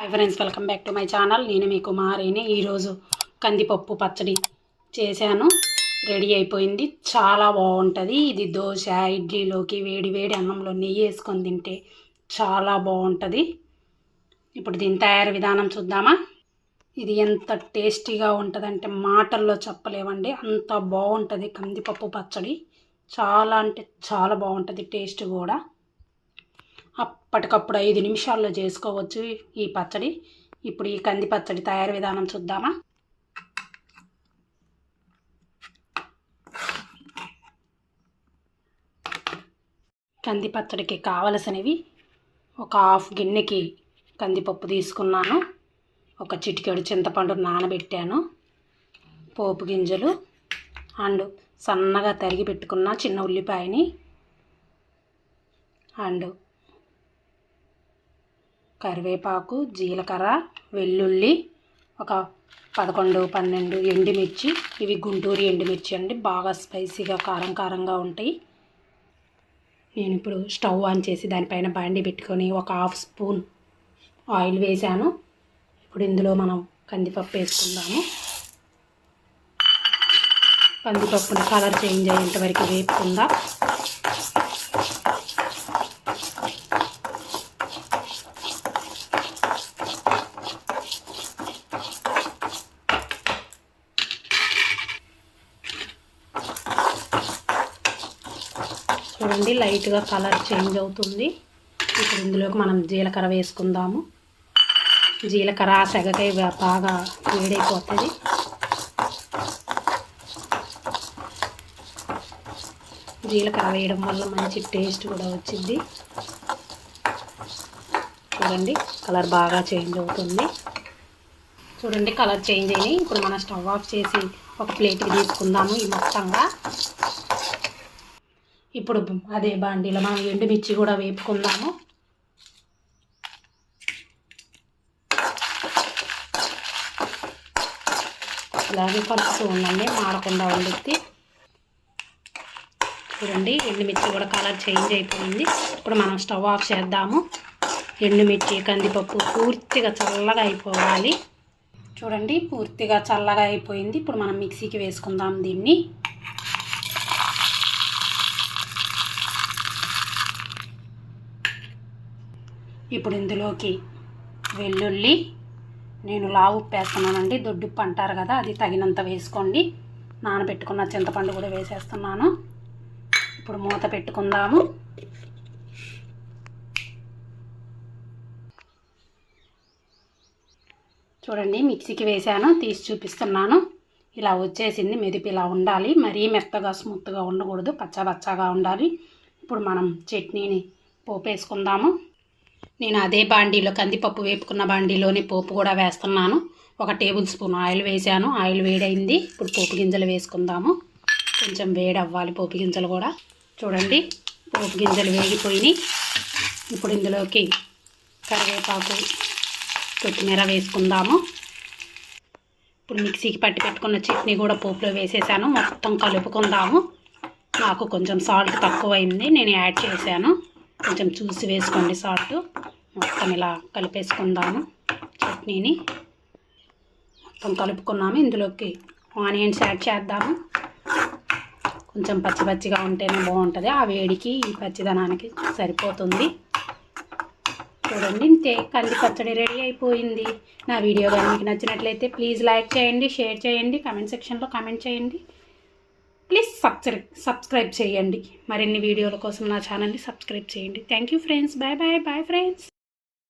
Hi friends welcome back to my channel నేను మీ కుమారిని ఈరోజు కందిపప్పు పచ్చడి చేశాను. రెడీ అయిపోయింది. చాలా బాగుంటుంది. ఇది దోశ ఇడ్లీలోకి వేడి వేడి అన్నంలో నెయ్యి వేసుకొని తింటే చాలా బాగుంటుంది. ఇప్పుడు దీని తయారీ విధానం చూద్దామా? ఇది ఎంత టేస్టీగా ఉంటుందంటే మాటల్లో చెప్పలేమండి. అంత బాగుంటుంది కందిపప్పు పచ్చడి. చాలా అంటే చాలా బాగుంటుంది టేస్ట్ కూడా. అప్పటికప్పుడు ఐదు నిమిషాల్లో చేసుకోవచ్చు ఈ పచ్చడి. ఇప్పుడు ఈ కంది పచ్చడి తయారీ విధానం చూద్దామా? కంది పచ్చడికి కావలసినవి ఒక హాఫ్ గిన్నెకి కందిపప్పు తీసుకున్నాను. ఒక చిటికెడు చింతపండు నానబెట్టాను. పోపు గింజలు అండ్ సన్నగా తరిగి పెట్టుకున్న చిన్న ఉల్లిపాయని అండ్ కరివేపాకు జీలకర్ర వెల్లుల్లి ఒక పదకొండు పన్నెండు ఎండుమిర్చి. ఇవి గుంటూరు ఎండుమిర్చి అండి. బాగా స్పైసీగా కారం కారంగా ఉంటాయి. నేను ఇప్పుడు స్టవ్ ఆన్ చేసి దానిపైన బాండి పెట్టుకొని ఒక హాఫ్ స్పూన్ ఆయిల్ వేసాను ఇప్పుడు ఇందులో మనం కందిపప్పు వేసుకుందాము. కందిపప్పును కలర్ చేంజ్ అయ్యేంత వరకు వేపుకుందాం. చూడండి లైట్గా కలర్ చేంజ్ అవుతుంది. ఇప్పుడు ఇందులోకి మనం జీలకర్ర వేసుకుందాము. జీలకర్ర సెగకై బాగా వేడైపోతుంది. జీలకర్ర వేయడం వల్ల మంచి టేస్ట్ కూడా వచ్చింది. చూడండి కలర్ బాగా చేంజ్ అవుతుంది. చూడండి కలర్ చేంజ్ అయినాయి. ఇప్పుడు మనం స్టవ్ ఆఫ్ చేసి ఒక ప్లేట్కి తీసుకుందాము ఈ మొత్తంగా. ఇప్పుడు అదే బాండీలో మనం ఎండుమిర్చి కూడా వేపుకుందాము. అలాగే కలుపుతూ ఉండండి మాడకుండా ఉండిద్ది చూడండి ఎండుమిర్చి కూడా కలర్ చేంజ్ అయిపోయింది. ఇప్పుడు మనం స్టవ్ ఆఫ్ చేద్దాము. ఎండుమిర్చి కందిపప్పు పూర్తిగా చల్లగా అయిపోవాలి. చూడండి పూర్తిగా చల్లగా అయిపోయింది. ఇప్పుడు మనం మిక్సీకి వేసుకుందాం దీన్ని. ఇప్పుడు ఇందులోకి వెల్లుల్లి నేను లావు ఉప్పేస్తున్నానండి. దొడ్డుప్పు అంటారు కదా అది తగినంత వేసుకోండి. నానబెట్టుకున్న చింతపండు కూడా వేసేస్తున్నాను. ఇప్పుడు మూత పెట్టుకుందాము. చూడండి మిక్సీకి వేసాను తీసి చూపిస్తున్నాను. ఇలా వచ్చేసింది మెదిపి ఇలా ఉండాలి. మరీ మెత్తగా స్మూత్గా ఉండకూడదు పచ్చబచ్చగా ఉండాలి. ఇప్పుడు మనం చట్నీని పోపేసుకుందాము. నేను అదే బాండీలో కందిపప్పు వేపుకున్న బాండీలోనే పోపు కూడా వేస్తున్నాను. ఒక టేబుల్ స్పూన్ ఆయిల్ వేసాను. ఆయిల్ వేడైంది. ఇప్పుడు పోపు గింజలు వేసుకుందాము. కొంచెం వేడి అవ్వాలి పోపు గింజలు కూడా. చూడండి పోపు గింజలు వేగిపోయినాయి. ఇప్పుడు ఇందులోకి కరివేపాకు కొత్తిమీర వేసుకుందాము. ఇప్పుడు మిక్సీకి పట్టి పెట్టుకున్న చట్నీ కూడా పోపులో వేసేసాను. మొత్తం కలుపుకుందాము. నాకు కొంచెం సాల్ట్ తక్కువైంది. నేను యాడ్ చేశాను. కొంచెం చూసి వేసుకోండి సాల్ట్. మొత్తం ఇలా కలిపేసుకుందాము. చట్నీని మొత్తం కలుపుకున్నాము. ఇందులోకి ఆనియన్స్ యాడ్ చేద్దాము. కొంచెం పచ్చి పచ్చిగా ఉంటేనే బాగుంటుంది. ఆ వేడికి ఈ పచ్చిదనానికి సరిపోతుంది. చూడండి ఇంతే. కంది పచ్చడి రెడీ అయిపోయింది. నా వీడియో కానీ మీకు నచ్చినట్లయితే ప్లీజ్ లైక్ చేయండి షేర్ చేయండి కమెంట్ సెక్షన్లో కమెంట్ చేయండి. ప్లీజ్ సబ్స్క్రైబ్ సబ్స్క్రైబ్ చేయండి. మరిన్ని వీడియోల కోసం నా ఛానల్ని సబ్స్క్రైబ్ చేయండి. Thank you friends. Bye bye. Bye friends.